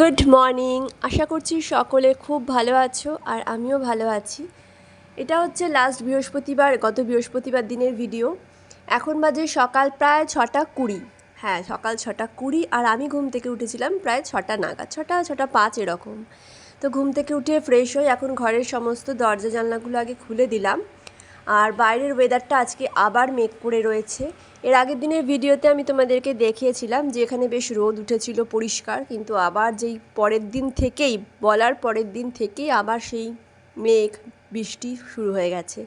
Good morning আশা করছি সকলে খুব ভালো আছো আর আমিও ভালো আছি। এটা হচ্ছে লাস্ট বৃহস্পতিবার, গত বৃহস্পতিবার দিনের ভিডিও এখন বাজে সকাল প্রায় ছটা কুড়ি। হ্যাঁ সকাল ছটা কুড়ি আর আমি ঘুম থেকে উঠেছিলাম প্রায় ছটা নাগাদ। ছটা ছটা পাঁচ এরকম। তো ঘুম থেকে উঠে ফ্রেশ হয়ে এখন ঘরের সমস্ত দরজা জানলাগুলো আগে খুলে দিলাম। আর বাইরের ওয়েদারটা আজকে আবার মেঘ করে রয়েছে। এর আগের দিনের ভিডিওতে আমি তোমাদেরকে দেখিয়েছিলাম যে এখানে বেশ রোদ উঠেছিল, পরিষ্কার, কিন্তু আবার যেই পরের দিন থেকেই, বলার পরের দিন থেকেই আবার সেই মেঘ, বৃষ্টি শুরু হয়ে গেছে।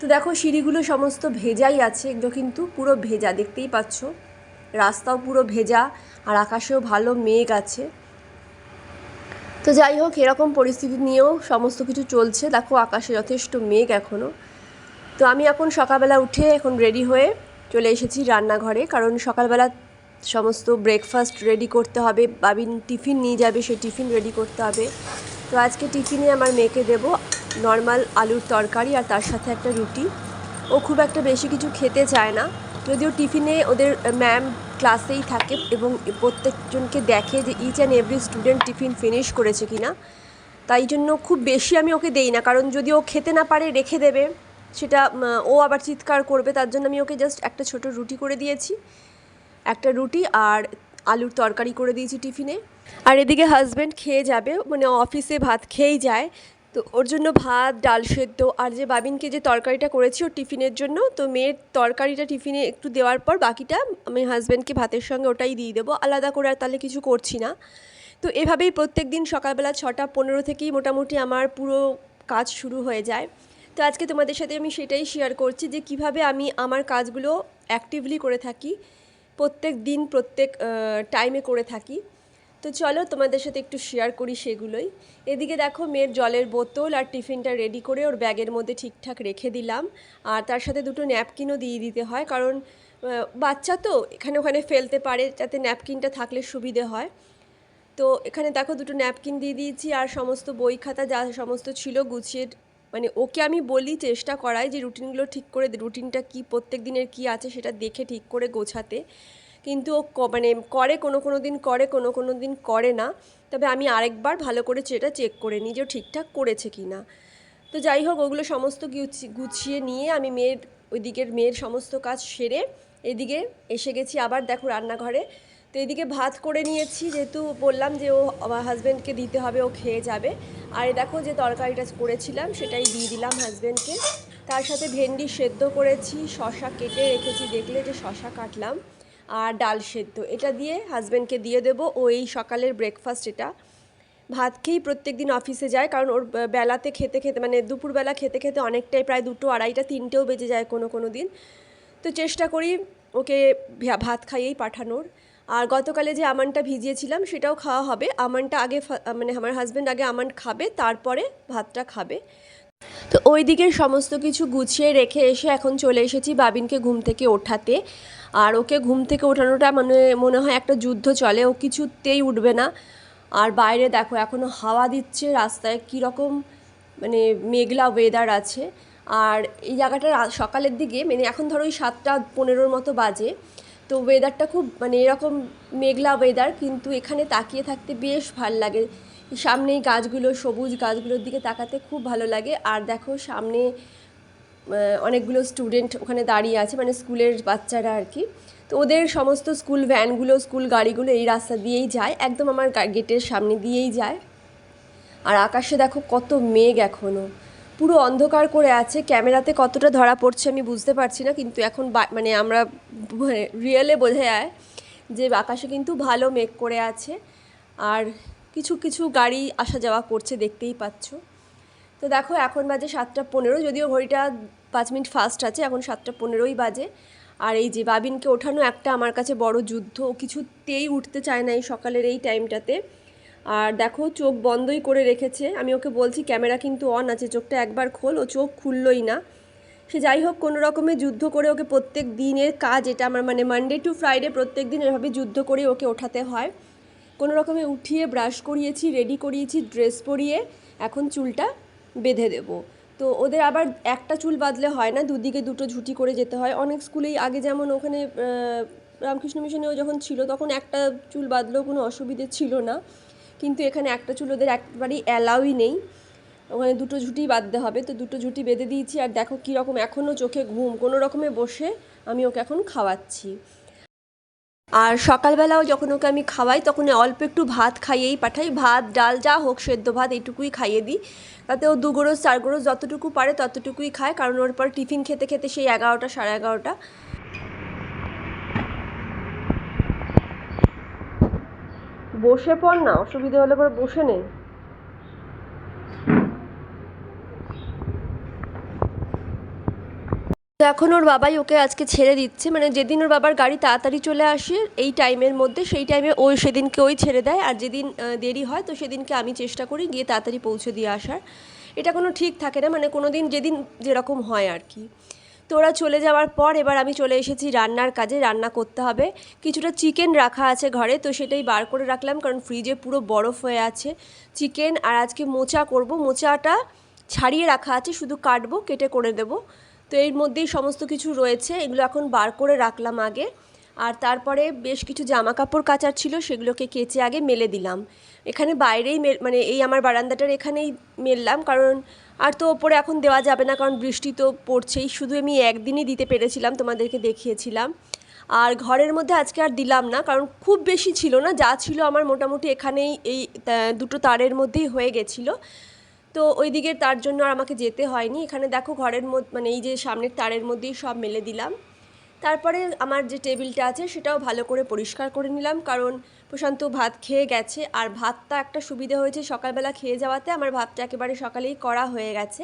তো দেখো, সিঁড়িগুলো সমস্ত ভেজাই আছে, এগুলো কিন্তু পুরো ভেজা, দেখতেই পাচ্ছ। রাস্তাও পুরো ভেজা, আর আকাশেও ভালো মেঘ আছে। তো যাই হোক, এরকম পরিস্থিতি নিয়েও সমস্ত কিছু চলছে। দেখো, আকাশে যথেষ্ট মেঘ এখনও তো আমি এখন সকালবেলা উঠে এখন রেডি হয়ে চলে এসেছি রান্নাঘরে, কারণ সকালবেলা সমস্ত ব্রেকফাস্ট রেডি করতে হবে, বাবিন টিফিন নিয়ে যাবে সেই টিফিন রেডি করতে হবে। তো আজকে টিফিনে আমার মেয়েকে দেবো নর্মাল আলুর তরকারি আর তার সাথে একটা রুটি। ও খুব একটা বেশি কিছু খেতে চায় না। যদিও টিফিনে ওদের ম্যাম ক্লাসেই থাকে এবং প্রত্যেকজনকে দেখে যে each and every student tiffin finish করেছে কি না তাই জন্য খুব বেশি আমি ওকে দেই না, কারণ যদি ও খেতে না পারে, রেখে দেবে। সেটা ও আবার চিৎকার করবে, তার জন্য আমি ওকে জাস্ট একটা ছোট রুটি করে দিয়েছি। একটা রুটি আর আলুর তরকারি করে দিয়েছি টিফিনে। আর এদিকে হাজব্যান্ড খেয়ে যাবে মানে অফিসে ভাত খেয়েই যায়। তো ওর জন্য ভাত, ডাল সেদ্ধ, আর যে বাবিনকে যে তরকারিটা করেছি ওর টিফিনের জন্য, তো মেয়ের তরকারিটা টিফিনে একটু দেওয়ার পর বাকিটা আমি হাজব্যান্ডকে ভাতের সঙ্গে ওটাই দিয়ে দেবো। আলাদা করে আর তাহলে কিছু করছি না। তো এভাবেই প্রত্যেক দিন সকালবেলা ছটা পনেরো থেকেই মোটামুটি আমার পুরো কাজ শুরু হয়ে যায়। তো আজকে তোমাদের সাথে আমি সেটাই শেয়ার করছি যে কীভাবে আমি আমার কাজগুলো অ্যাক্টিভলি করে থাকি, প্রত্যেক দিন, প্রত্যেক টাইমে করে থাকি। তো চলো তোমাদের সাথে একটু শেয়ার করি সেগুলোই। এদিকে দেখো মেয়ের জলের বোতল আর টিফিনটা রেডি করে ওর ব্যাগের মধ্যে ঠিকঠাক রেখে দিলাম। আর তার সাথে দুটো ন্যাপকিনও দিয়ে দিতে হয় কারণ বাচ্চা তো এখানে ওখানে ফেলতে পারে যাতে ন্যাপকিনটা থাকলে সুবিধে হয়। তো এখানে দেখো দুটো ন্যাপকিন দিয়ে দিয়েছি আর সমস্ত বই খাতা যা সমস্ত ছিল গুছিয়ে মানে ওকে আমি বলি চেষ্টা করাই যে রুটিনগুলো ঠিক করে রুটিনটা কি প্রত্যেক দিনের কি আছে সেটা দেখে ঠিক করে গোছাতে। কিন্তু ও মানে করে কোনো কোনো দিন করে, কোনো কোনো দিন করে না। তবে আমি আরেকবার ভালো করে সেটা চেক করে নিই যে ঠিকঠাক করেছে কি না। তো যাই হোক, ওগুলো সমস্ত গুছিয়ে নিয়ে আমি মেয়ের, ওই দিকের মেয়ের সমস্ত কাজ সেরে এদিকে এসে গেছি। আবার দেখো রান্নাঘরে তো এদিকে ভাত করে নিয়েছি, যেহেতু বললাম যে ও আমার হাজব্যান্ডকে দিতে হবে, ও খেয়ে যাবে। আর দেখো যে তরকারিটা করেছিলাম, সেটাই দিয়ে দিলাম হাজব্যান্ডকে তার সাথে ভেন্ডি সেদ্ধ করেছি, শশা কেটে রেখেছি, দেখলে যে শশা কাটলাম। আর ডাল সেদ্ধ, এটা দিয়ে হাজব্যান্ডকে দিয়ে দেবো। ও এই সকালের ব্রেকফাস্ট এটা। ভাত খেয়েই প্রত্যেক দিন অফিসে যায়, কারণ ওর বেলাতে খেতে খেতে মানে দুপুরবেলা খেতে খেতে অনেকটাই প্রায় দুটো আড়াইটা, তিনটেও বেজে যায় কোনো কোনো দিন। তো চেষ্টা করি ওকে ভাত খাইয়েই পাঠানোর। আর গতকালে যে আমানটা ভিজিয়েছিলাম, সেটাও খাওয়া হবে। আমানটা আগে মানে আমার হাজব্যান্ড আগে আমান খাবে, তারপরে ভাতটা খাবে। তো ওই দিকের সমস্ত কিছু গুছিয়ে রেখে এসে এখন চলে এসেছি বাবিনকে ঘুম থেকে ওঠাতে। আর ওকে ঘুম থেকে ওঠানোটা মানে মনে হয় একটা যুদ্ধ চলে, ও কিছুতেই উঠবে না। আর বাইরে দেখো এখনও হাওয়া দিচ্ছে, রাস্তায় কীরকম মানে মেঘলা ওয়েদার আছে। আর এই জায়গাটা সকালের দিকে মানে এখন ধরো ওই সাতটা পনেরোর মতো বাজে। তো ওয়েদারটা খুব মানে এরকম মেঘলা ওয়েদার কিন্তু এখানে তাকিয়ে থাকতে বেশ ভালো লাগে। সামনেই গাছগুলো, সবুজ গাছগুলোর দিকে তাকাতে খুব ভালো লাগে। আর দেখো সামনে অনেকগুলো স্টুডেন্ট ওখানে দাঁড়িয়ে আছে মানে স্কুলের বাচ্চারা আর কি। তো ওদের সমস্ত স্কুল ভ্যানগুলো স্কুল গাড়িগুলো এই রাস্তা দিয়েই যায়, একদম আমার গেটের সামনে দিয়েই যায়। আর আকাশে দেখো কত মেঘ এখনও পুরো অন্ধকার করে আছে। ক্যামেরাতে কতটা ধরা পড়ছে আমি বুঝতে পারছি না, কিন্তু এখন মানে আমরা রিয়েলে বোঝা যায় যে আকাশে কিন্তু ভালো মেঘ করে আছে। আর কিছু কিছু গাড়ি আসা যাওয়া করছে, দেখতেই পাচ্ছ। তো দেখো, এখন বাজে সাতটা পনেরো, যদিও ঘড়িটা পাঁচ মিনিট ফাস্ট আছে, এখন সাতটা পনেরোই বাজে। আর এই যে বাবিনকে ওঠানো একটা আমার কাছে বড় যুদ্ধ কিছুতেই উঠতে চায় না এই সকালের এই টাইমটাতে আর দেখো, চোখ বন্ধই করে রেখেছে। আমি ওকে বলছি, ক্যামেরা কিন্তু অন আছে, চোখটা একবার খোল। ও চোখ খুললই না। সে যাই হোক, কোনো রকমে যুদ্ধ করে ওকে প্রত্যেক দিনের কাজ, এটা আমার মানে মানডে টু ফ্রাইডে প্রত্যেক দিন এভাবে যুদ্ধ করে ওকে ওঠাতে হয়। কোনো রকমে উঠিয়ে ব্রাশ করিয়েছি রেডি করিয়েছি ড্রেস পরিয়ে এখন চুলটা বেঁধে দেব। তো ওদের আবার একটা চুল বাঁধলে হয় না, দুদিকে দুটো ঝুটি করে যেতে হয়। অনেক স্কুলেই আগে যেমন ওখানে রামকৃষ্ণ মিশনেও যখন ছিল, তখন একটা চুল বাঁধলেও কোনো অসুবিধে ছিল না। কিন্তু এখানে একটা চুল ওদের একবারেই অ্যালাউই নেই। ওখানে দুটো ঝুঁটি বাঁধতে হবে, তো দুটো ঝুঁটি বেঁধে দিয়েছি আর দেখো কীরকম এখনও চোখে ঘুম। কোনো রকমে বসে আমি ওকে এখন খাওয়াচ্ছি। আর সকালবেলাও যখন ওকে আমি খাওয়াই, তখন অল্প একটু ভাত খাইয়েই পাঠাই। ভাত, ডাল, যা হোক, সেদ্ধ ভাত এইটুকুই খাইয়ে দিই। তাতে ও দু গোরস, চার গোরস যতটুকু পারে ততটুকুই খায়, কারণ ওর পর টিফিন খেতে খেতে সেই এগারোটা, সাড়ে এগারোটা। বসে পড় না, অসুবিধা হলে পরে বসে তো এখন ওর বাবাই ওকে আজকে ছেড়ে দিচ্ছে মানে যেদিন ওর বাবার গাড়ি তাড়াতাড়ি চলে আসে, এই টাইমের মধ্যে, সেই টাইমে ওই সেদিনকে ওই ছেড়ে দেয়, আর যেদিন দেরি হয়, তো সেদিনকে আমি চেষ্টা করি গিয়ে তাড়াতাড়ি পৌঁছে দিয়ে আসার। এটা কোনো ঠিক থাকে না মানে কোনো দিন যেদিন যেরকম হয় আর কি। তো ওরা চলে যাওয়ার পর এবার আমি চলে এসেছি রান্নার কাজে, রান্না করতে হবে। কিছুটা চিকেন রাখা আছে ঘরে, তো সেটাই বার করে রাখলাম কারণ ফ্রিজে পুরো বরফ হয়ে আছে। চিকেন আর আজকে মোচা করব, মোচাটা ছাড়িয়ে রাখা আছে, শুধু কাটবো, কেটে করে দেবো। তো এর মধ্যেই সমস্ত কিছু রয়েছে, এগুলো এখন বার করে রাখলাম আগে। আর তারপরে বেশ কিছু জামা কাপড় কাচার ছিল, সেগুলোকে কেচে আগে মেলে দিলাম। এখানে বাইরেই মানে এই আমার বারান্দাটার এখানেই মেললাম, কারণ আর তো ওপরে এখন দেওয়া যাবে না, কারণ বৃষ্টি তো পড়ছেই। শুধু আমি একদিনই দিতে পেরেছিলাম, তোমাদেরকে দেখিয়েছিলাম। আর ঘরের মধ্যে আজকে আর দিলাম না, কারণ খুব বেশি ছিল না, যা ছিল আমার মোটামুটি এখানেই এই দুটো তারের মধ্যেই হয়ে গেছিল। তো ওই দিকে তার জন্য আর আমাকে যেতে হয়নি। এখানে দেখো ঘরের মধ্যে মানে এই যে সামনের তারের মধ্যেই সব মেলে দিলাম। তারপরে আমার যে টেবিলটা আছে, সেটাও ভালো করে পরিষ্কার করে নিলাম, কারণ প্রশান্ত ভাত খেয়ে গেছে। আর ভাতটা একটা সুবিধা হয়েছে, সকালবেলা খেয়ে যাওয়াতে আমার ভাতটা একেবারে সকালেই করা হয়ে গেছে।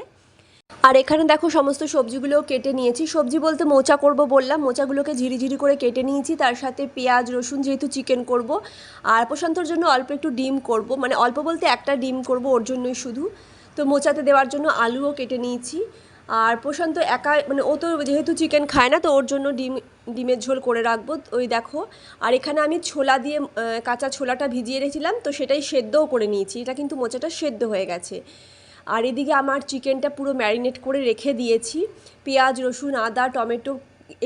আর এখানে দেখো সমস্ত সবজিগুলোও কেটে নিয়েছি। সবজি বলতে মোচা করব বললাম, মোচাগুলোকে ঝিরিঝিরি করে কেটে নিয়েছি। তার সাথে পেঁয়াজ, রসুন যেহেতু চিকেন করব। আর প্রশান্তর জন্য অল্প একটু ডিম করব। মানে অল্প বলতে একটা ডিম করব ওর জন্যই শুধু। তো মোচাতে দেওয়ার জন্য আলুও কেটে নিয়েছি। আর প্রশান্ত একা মানে ও তো যেহেতু চিকেন খায় না, তো ওর জন্য ডিম, ডিমের ঝোল করে রাখব। ওই দেখো, আর এখানে আমি ছোলা দিয়ে কাঁচা ছোলাটা ভিজিয়ে রেখেছিলাম, তো সেটাই সেদ্ধও করে নিয়েছি। এটা কিন্তু মোচাটা সেদ্ধ হয়ে গেছে। আর এদিকে আমার চিকেনটা পুরো ম্যারিনেট করে রেখে দিয়েছি। পেঁয়াজ, রসুন, আদা, টমেটো,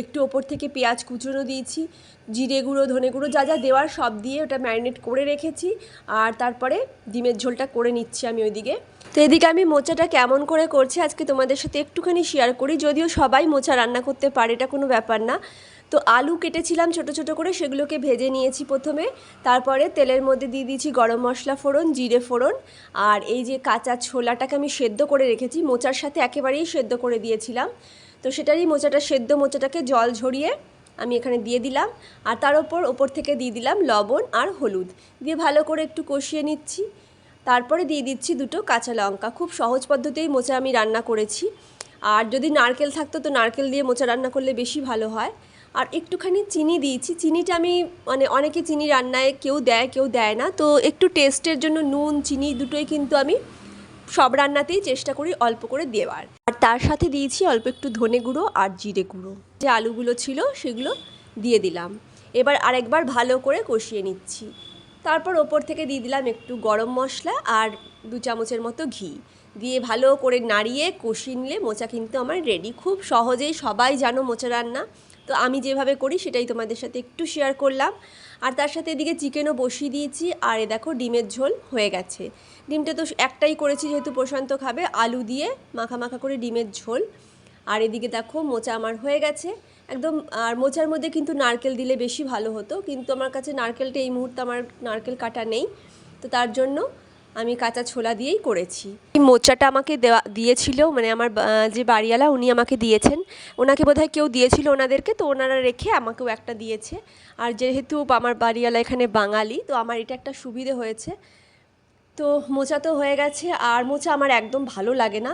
একটু ওপর থেকে পেঁয়াজ কুচনো দিয়েছি। জিরে গুঁড়ো, ধনে গুঁড়ো, যা যা দেওয়ার সব দিয়ে ওটা ম্যারিনেট করে রেখেছি। আর তারপরে ডিমের ঝোলটা করে নিচ্ছি আমি ওইদিকে। তো এদিকে আমি মোচাটা কেমন করে করছি আজকে তোমাদের সাথে একটুখানি শেয়ার করি। যদিও সবাই মোচা রান্না করতে পারে, এটা কোনো ব্যাপার না। তো আলু কেটেছিলাম ছোট ছোট করে, সেগুলোকে ভেজে নিয়েছি প্রথমে। তারপরে তেলের মধ্যে দিয়ে দিয়েছি গরম মশলা ফোড়ন, জিরে ফোড়ন। আর এই যে কাঁচা ছোলাটাকে আমি সেদ্ধ করে রেখেছি, মোচার সাথে একেবারেই সেদ্ধ করে দিয়েছিলাম। তো সেটারই মোচাটা, সেদ্ধ মোচাটাকে জল ঝরিয়ে আমি এখানে দিয়ে দিলাম। আর তার ওপর ওপর থেকে দিয়ে দিলাম লবণ আর হলুদ। দিয়ে ভালো করে একটু কষিয়ে নিচ্ছি। তারপরে দিয়ে দিচ্ছি দুটো কাঁচা লঙ্কা। খুব সহজ পদ্ধতিতেই মোচা আমি রান্না করেছি। আর যদি নারকেল থাকতো তো নারকেল দিয়ে মোচা রান্না করলে বেশি ভালো হয়। আর একটুখানি চিনি দিয়েছি। চিনিটা আমি মানে অনেকে চিনি রান্নায় কেউ দেয় কেউ দেয় না। তো একটু টেস্টের জন্য নুন, চিনি দুটোই কিন্তু আমি সব রান্নাতেই চেষ্টা করি অল্প করে দেওয়ার। আর তার সাথে দিয়েছি অল্প একটু ধনে গুঁড়ো আর জিরে গুঁড়ো। যে আলুগুলো ছিল সেগুলো দিয়ে দিলাম। এবার আরেকবার ভালো করে কষিয়ে নিচ্ছি। তারপর ওপর থেকে দিয়ে দিলাম একটু গরম মশলা আর দু চামচের মতো ঘি। দিয়ে ভালো করে নাড়িয়ে কষিয়ে নিলে মোচা কিন্তু আমার রেডি খুব সহজেই সবাই জানো মোচা রান্না। তো আমি যেভাবে করি সেটাই তোমাদের সাথে একটু শেয়ার করলাম। আর তার সাথে এদিকে চিকেনও বসিয়ে দিয়েছি। আর এ দেখো ডিমের ঝোল হয়ে গেছে। ডিমটা তো একটাই করেছি যেহেতু প্রশান্ত খাবে। আলু দিয়ে মাখা মাখা করে ডিমের ঝোল। আর এদিকে দেখো মোচা আমার হয়ে গেছে। একদম, আর মোচার মধ্যে কিন্তু নারকেল দিলে বেশি ভালো হতো। কিন্তু আমার কাছে নারকেলটা এই মুহূর্তে আমার নারকেল কাটা নেই। তো তার জন্য আমি কাঁচা ছোলা দিয়েই করেছি। মোচাটা আমাকে দেওয়া, দিয়েছিল মানে আমার যে বাড়িওয়ালা উনি আমাকে দিয়েছেন। ওনাকে বোধহয় কেউ দিয়েছিল ওনাদেরকে, তো ওনারা রেখে আমাকেও একটা দিয়েছে। আর যেহেতু আমার বাড়িওয়ালা এখানে বাঙালি, তো আমার এটা একটা সুবিধে হয়েছে। তো মোচা তো হয়ে গেছে, আর মোচা আমার একদম ভালো লাগে না।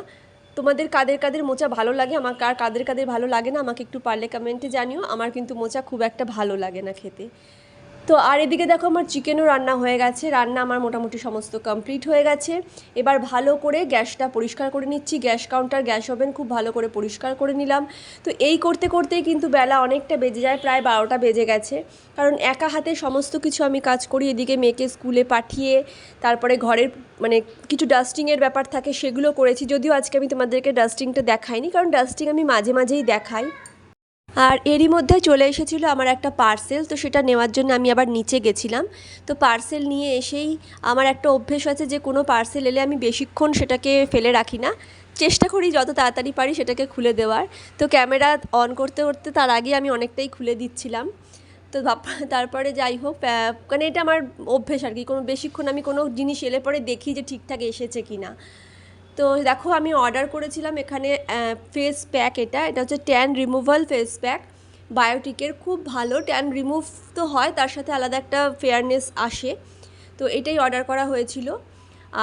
তোমাদের কাদের কাদের মোচা ভালো লাগে, আমার কার কাদের কাদের ভালো লাগে না, আমাকে একটু পারলে কমেন্টে জানিও। আমার কিন্তু মোচা খুব একটা ভালো লাগে না খেতে। তো আর এদিকে দেখো আমার চিকেনও রান্না হয়ে গেছে। রান্না আমার মোটামুটি সমস্ত কমপ্লিট হয়ে গেছে। এবার ভালো করে গ্যাসটা পরিষ্কার করে নিচ্ছি। গ্যাস কাউন্টার গ্যাস ওভেন খুব ভালো করে পরিষ্কার করে নিলাম। তো এই করতে করতেই কিন্তু বেলা অনেকটা বেজে যায়, প্রায় বারোটা বেজে গেছে। কারণ একা হাতে সমস্ত কিছু আমি কাজ করি, এদিকে মেয়েকে স্কুলে পাঠিয়ে, তারপরে ঘরের মানে কিছু ডাস্টিংয়ের ব্যাপার থাকে সেগুলো করেছি। যদিও আজকে আমি তোমাদেরকে ডাস্টিংটা দেখাইনি, কারণ ডাস্টিং আমি মাঝে মাঝেই দেখাই। আর এরই মধ্যে চলে এসেছিল আমার একটা পার্সেল তো সেটা নেওয়ার জন্য আমি আবার নিচে গেছিলাম। তো পার্সেল নিয়ে এসেই আমার একটা অভ্যেস আছে যে কোনো পার্সেল এলে আমি বেশিক্ষণ সেটাকে ফেলে রাখি না। চেষ্টা করি যত তাড়াতাড়ি পারি সেটাকে খুলে দেওয়ার। তো ক্যামেরা অন করতে করতে তার আগে আমি অনেকটাই খুলে দিচ্ছিলাম। তো তারপরে যাই হোক মানে এটা আমার অভ্যেস আর কি। কোনো, বেশিক্ষণ আমি কোনো জিনিস এলে পরে দেখি যে ঠিকঠাক এসেছে কি না তো দেখো আমি অর্ডার করেছিলাম এখানে ফেস প্যাক এটা। এটা হচ্ছে ট্যান রিমুভাল ফেস প্যাক বায়োটিকের খুব ভালো। ট্যান রিমুভ তো হয়, তার সাথে আলাদা একটা ফেয়ারনেস আসে। তো এটাই অর্ডার করা হয়েছিল।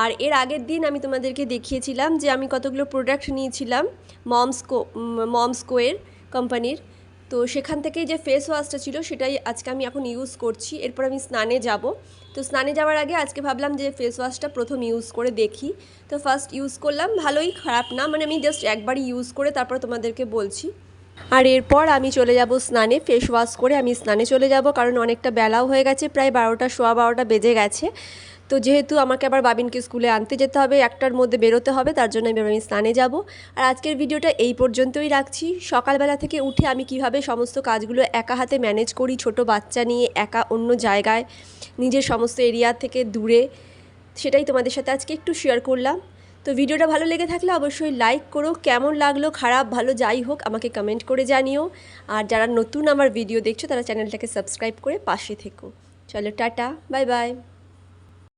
আর এর আগের দিন আমি তোমাদেরকে দেখিয়েছিলাম যে আমি কতগুলো প্রোডাক্ট নিয়েছিলাম। মমসকো মমসকোয়ের কোম্পানির তো সেখান থেকেই যে ফেস ওয়াশটা ছিল, সেটাই আজকে আমি এখন ইউজ করছি। এরপর আমি স্নানে যাব। তো স্নানে যাওয়ার আগে আজকে ভাবলাম যে ফেস ওয়াশটা প্রথম ইউজ করে দেখি। তো ফার্স্ট ইউজ করলাম, ভালোই খারাপ না মানে আমি জাস্ট একবারই ইউজ করে তারপর তোমাদেরকে বলছি। আর এরপর আমি চলে যাব স্নানে ফেস ওয়াশ করে আমি স্নানে চলে যাব, কারণ অনেকটা বেলাও হয়ে গেছে, প্রায় বারোটা, সোয়া বারোটা বেজে গেছে। তো যেহেতু আমাকে আবার বাবিনকে স্কুলে আনতে যেতে হবে, একটার মধ্যে বেরোতে হবে, তার জন্য এবার আমি স্নানে যাব। আর আজকের ভিডিওটা এই পর্যন্তই রাখছি। সকালবেলা থেকে উঠে আমি কীভাবে সমস্ত কাজগুলো একা হাতে ম্যানেজ করি, ছোট বাচ্চা নিয়ে একা অন্য জায়গায়, নিজের সমস্ত এরিয়া থেকে দূরে, সেটাই তোমাদের সাথে আজকে একটু শেয়ার করলাম। তো ভিডিওটা ভালো লেগে থাকলে অবশ্যই লাইক করো। কেমন লাগল, খারাপ, ভালো, যাই হোক, আমাকে কমেন্ট করে জানিও। আর যারা নতুন আমার ভিডিও দেখছ, তারা চ্যানেলটাকে সাবস্ক্রাইব করে পাশে থেকো। চলো, টাটা বাই বাই